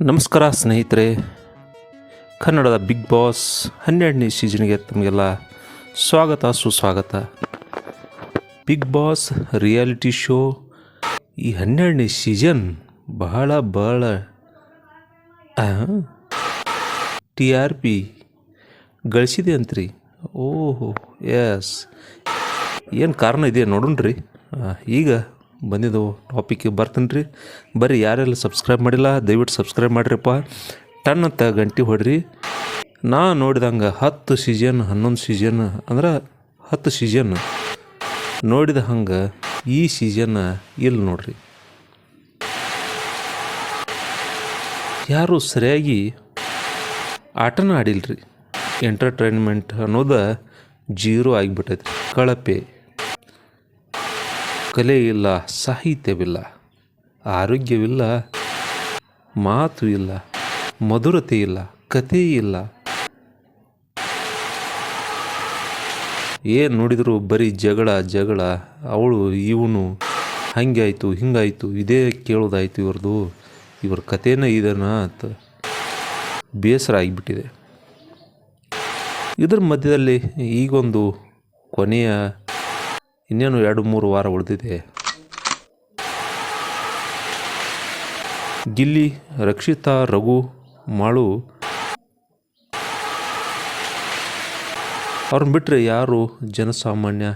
ನಮಸ್ಕಾರ ಸ್ನೇಹಿತರೆ, ಕನ್ನಡದ ಬಿಗ್ ಬಾಸ್ ಹನ್ನೆರಡನೇ ಸೀಸನ್ಗೆ ತಮಗೆಲ್ಲ ಸ್ವಾಗತ, ಸುಸ್ವಾಗತ. ಬಿಗ್ ಬಾಸ್ ರಿಯಾಲಿಟಿ ಶೋ ಈ ಹನ್ನೆರಡನೇ ಸೀಸನ್ ಬಹಳ ಬಹಳ ಟಿ ಆರ್ ಪಿ ಗಳಿಸಿದೆ ಅಂತ್ರಿ. ಓಹೋ ಎಸ್ ಏನು ಕಾರಣ ಇದೆ ನೋಡೋಣ್ರಿ. ಈಗ ಬಂದಿದ್ದು ಟಾಪಿಕ್ಗೆ ಬರ್ತೀನಿ ರೀ ಬರೀ ಯಾರೆಲ್ಲ ಸಬ್ಸ್ಕ್ರೈಬ್ ಮಾಡಿಲ್ಲ, ದಯವಿಟ್ಟು ಸಬ್ಸ್ಕ್ರೈಬ್ ಮಾಡಿರಿಪ್ಪ. ಟನ್ ಅಂತ ಗಂಟೆ ಹೊಡ್ರಿ. ನಾ ನೋಡಿದಂಗೆ ಹತ್ತು ಸೀಸನ್ ಹನ್ನೊಂದು ಸೀಸನ್ ಅಂದ್ರೆ ಹತ್ತು ಸೀಸನ್ ನೋಡಿದ ಹಂಗೆ ಈ ಸೀಸನ್ ಇಲ್ಲಿ ನೋಡ್ರಿ. ಯಾರು ಸರಿಯಾಗಿ ಆಟನ ಆಡಿಲ್ರಿ. ಎಂಟರ್ಟೈನ್ಮೆಂಟ್ ಅನ್ನೋದು ಜೀರೋ ಆಗಿಬಿಟ್ಟೈತಿ ಕಳಪೆ. ಕಲೆ ಇಲ್ಲ ಸಾಹಿತ್ಯವಿಲ್ಲ, ಆರೋಗ್ಯವಿಲ್ಲ, ಮಾತು ಇಲ್ಲ ಮಧುರತೆ ಇಲ್ಲ ಕಥೆ ಇಲ್ಲ ಏನು ನೋಡಿದರೂ ಬರೀ ಜಗಳ ಜಗಳ. ಅವಳು, ಇವನು ಹಂಗೆ ಆಯಿತು ಹಿಂಗಾಯಿತು, ಇದೇ ಕೇಳೋದಾಯ್ತು ಇವ್ರದ್ದು ಇವ್ರ ಕಥೆನೇ ಇದನ್ನ ಅಂತ ಬೇಸರ ಆಗಿಬಿಟ್ಟಿದೆ. ಇದ್ರ ಮಧ್ಯದಲ್ಲಿ ಈಗೊಂದು ಕೊನೆಯ ಇನ್ನೇನು ಎರಡು ಮೂರು ವಾರ ಉಳಿದಿದೆ. ಗಿಲ್ಲಿ, ರಕ್ಷಿತಾ, ರಘು, ಮಾಳು ಅವ್ರನ್ನ ಬಿಟ್ಟರೆ ಯಾರು ಜನಸಾಮಾನ್ಯ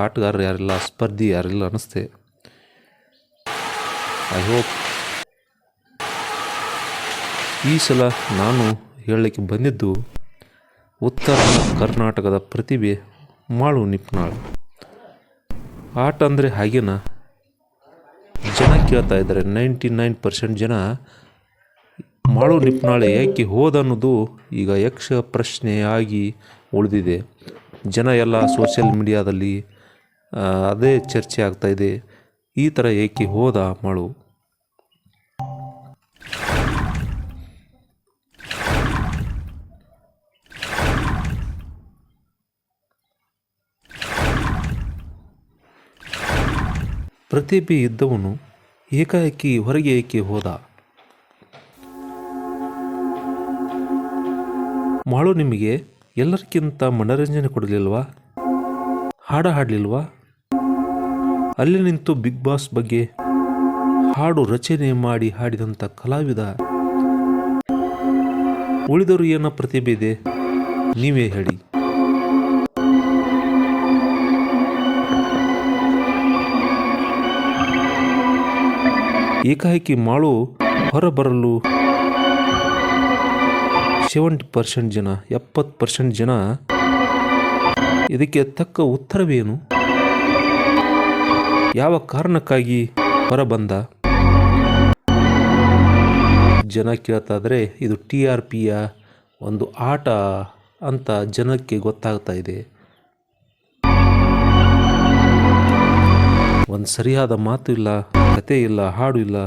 ಆಟಗಾರರು ಯಾರಿಲ್ಲ, ಸ್ಪರ್ಧಿ ಯಾರಿಲ್ಲ ಅನ್ನಿಸ್ತೆ ಐ ಹೋಪ್ ಈ ಸಲ ನಾನು ಹೇಳಲಿಕ್ಕೆ ಬಂದಿದ್ದು ಉತ್ತರ ಕರ್ನಾಟಕದ ಪ್ರತಿಭೆ ಮಾಳು ನಿಪ್ನಾಳ್. ಆಟ ಅಂದರೆ ಹಾಗೇನ? ಜನ ಕೇಳ್ತಾ ಇದ್ದಾರೆ. ನೈಂಟಿ ನೈನ್ ಪರ್ಸೆಂಟ್ ಜನ ಮಾಳು ನಿಪ್ನಾಳೆ, ಯಾಕೆ ಹೋದ ಅನ್ನೋದು ಈಗ ಯಕ್ಷ ಪ್ರಶ್ನೆಯಾಗಿ ಉಳಿದಿದೆ. ಜನ ಎಲ್ಲ ಸೋಷಿಯಲ್ ಮೀಡಿಯಾದಲ್ಲಿ ಅದೇ ಚರ್ಚೆ ಆಗ್ತಾ ಇದೆ. ಈ ಥರ ಏಕೆ ಹೋದ ಮಾಳು ಪ್ರತಿಭೆ ಇದ್ದವನು ಏಕಾಏಕಿ ಹೊರಗೆ ಏಕೆ ಹೋದ? ಮಾಳು ನಿಮಗೆ ಎಲ್ಲರಿಗಿಂತ ಮನರಂಜನೆ ಕೊಡಲಿಲ್ವಾ? ಹಾಡ ಹಾಡಲಿಲ್ವಾ? ಅಲ್ಲಿ ನಿಂತು ಬಿಗ್ ಬಾಸ್ ಬಗ್ಗೆ ಹಾಡು ರಚನೆ ಮಾಡಿ ಹಾಡಿದಂಥ ಕಲಾವಿದ. ಉಳಿದವರು ಏನೋ ಪ್ರತಿಭೆ ಇದೆ, ನೀವೇ ಹೇಳಿ. ಏಕಾಏಕಿ ಮಾಳು ಹೊರಬರಲು ಸೆವೆಂಟಿ ಪರ್ಸೆಂಟ್ ಜನ, ಎಪ್ಪತ್ತು ಪರ್ಸೆಂಟ್ ಜನ. ಇದಕ್ಕೆ ತಕ್ಕ ಉತ್ತರವೇನು? ಯಾವ ಕಾರಣಕ್ಕಾಗಿ ಹೊರಬಂದ? ಜನ ಕೇಳ್ತಾದರೆ ಇದು ಟಿ ಆರ್ ಪಿಯ ಒಂದು ಆಟ ಅಂತ ಜನಕ್ಕೆ ಗೊತ್ತಾಗ್ತಾ ಇದೆ. ಒಂದು ಸರಿಯಾದ ಮಾತು ಇಲ್ಲ, ಕತೆ ಇಲ್ಲ, ಹಾಡು ಇಲ್ಲ.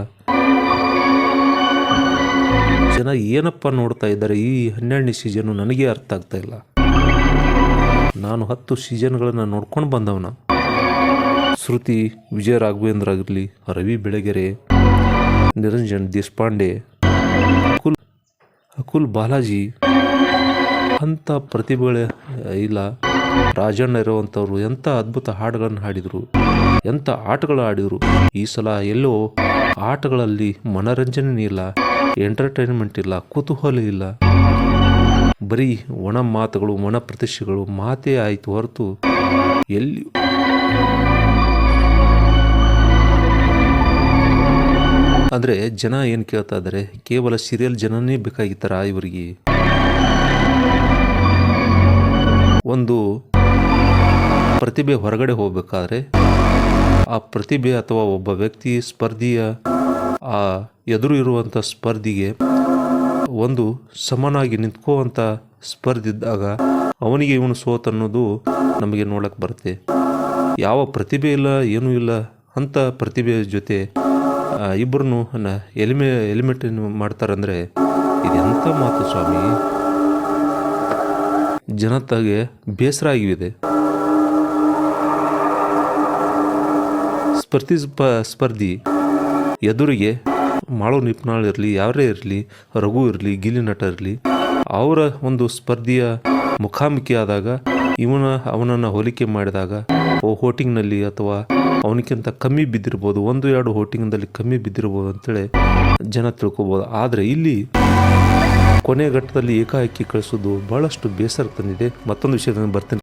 ಜನ ಏನಪ್ಪ ನೋಡ್ತಾ ಇದ್ದಾರೆ ಈ ಹನ್ನೆರಡನೇ ಸೀಸನ್ನು ನನಗೆ ಅರ್ಥ ಆಗ್ತಾ ಇಲ್ಲ. ನಾನು ಹತ್ತು ಸೀಸನ್ಗಳನ್ನು ನೋಡ್ಕೊಂಡು ಬಂದವನ. ಶ್ರುತಿ, ವಿಜಯ ರಾಘವೇಂದ್ರ ಆಗಿರಲಿ, ರವಿ ಬೆಳಗೆರೆ, ನಿರಂಜನ್ ದೇಶಪಾಂಡೆ, ಅಕುಲ್ ಅಕುಲ್ ಬಾಲಾಜಿ, ಅಂಥ ಪ್ರತಿಭೆಗಳೇ ಇಲ್ಲ. ರಾಜಣ್ಣ ಇರುವಂಥವ್ರು ಎಂಥ ಅದ್ಭುತ ಹಾಡುಗಳನ್ನು ಹಾಡಿದರು. ಎಂಥ ಆಟಗಳು ಆಡಿದ್ರು? ಈ ಸಲ ಎಲ್ಲೋ ಆಟಗಳಲ್ಲಿ ಮನರಂಜನೆ ಇಲ್ಲ ಎಂಟರ್ಟೈನ್ಮೆಂಟ್ ಇಲ್ಲ, ಕುತೂಹಲ ಇಲ್ಲ. ಬರೀ ಒಣ ಮಾತುಗಳು, ಒಣ ಪ್ರತಿಷ್ಠೆಗಳು ಮಾತೇ ಆಯಿತು ಹೊರತು ಎಲ್ಲಿ ಅಂದರೆ ಜನ ಏನು ಕೇಳ್ತಾ ಇದ್ದಾರೆ ಕೇವಲ ಸೀರಿಯಲ್ ಜನನೇ ಬೇಕಾಗಿತ್ತಾರ ಇವರಿಗೆ? ಒಂದು ಪ್ರತಿಭೆ ಹೊರಗಡೆ ಹೋಗಬೇಕಾದ್ರೆ ಆ ಪ್ರತಿಭೆ ಅಥವಾ ಒಬ್ಬ ವ್ಯಕ್ತಿ ಸ್ಪರ್ಧಿಯ, ಆ ಎದುರು ಇರುವಂಥ ಸ್ಪರ್ಧಿಗೆ ಒಂದು ಸಮನಾಗಿ ನಿಂತ್ಕೋವಂಥ ಸ್ಪರ್ಧಿದ್ದಾಗ ಅವನಿಗೆ ಇವನು ಸೋತ್ ಅನ್ನೋದು ನಮಗೆ ನೋಡಕ್ಕೆ ಬರುತ್ತೆ. ಯಾವ ಪ್ರತಿಭೆ ಇಲ್ಲ, ಏನೂ ಇಲ್ಲ, ಅಂಥ ಪ್ರತಿಭೆಯ ಜೊತೆ ಇಬ್ಬರನ್ನು ಎಲಿಮೆ, ಎಲಿಮೆಂಟ್ ಮಾಡ್ತಾರಂದರೆ ಇದು ಮಾತು ಸ್ವಾಮಿ. ಜನತೆಗೆ ಬೇಸರ ಆಗಿದೆ ಸ್ಪರ್ಧಿ ಸ್ಪ ಸ್ಪರ್ಧಿ, ಎದುರಿಗೆ ಮಾಳು ನಿಪ್ನಾಳ್ ಇರಲಿ, ಯಾರೇ ಇರಲಿ, ರಘು ಇರಲಿ ಗಿಲಿ ನಟ ಇರಲಿ, ಅವರ ಒಂದು ಸ್ಪರ್ಧೆಯ ಮುಖಾಮುಖಿ ಆದಾಗ ಇವನ, ಅವನನ್ನು ಹೋಲಿಕೆ ಮಾಡಿದಾಗ, ಓ ಹೋಟಿಂಗ್ನಲ್ಲಿ ಅಥವಾ ಅವನಿಗಿಂತ ಕಮ್ಮಿ ಬಿದ್ದಿರ್ಬೋದು, ಒಂದು, ಎರಡು ಹೋಟಿಂಗ್ನಲ್ಲಿ ಕಮ್ಮಿ ಬಿದ್ದಿರ್ಬೋದು ಅಂತೇಳಿ ಜನ ತಿಳ್ಕೊಬೋದು. ಆದರೆ ಇಲ್ಲಿ ಕೊನೆ ಘಟ್ಟದಲ್ಲಿ ಏಕಾಏಕಿ ಕಳಿಸೋದು ಭಾಳಷ್ಟು ಬೇಸರ ತಂದಿದೆ. ಮತ್ತೊಂದು ವಿಷಯದಿಂದ ಬರ್ತೀನಿ.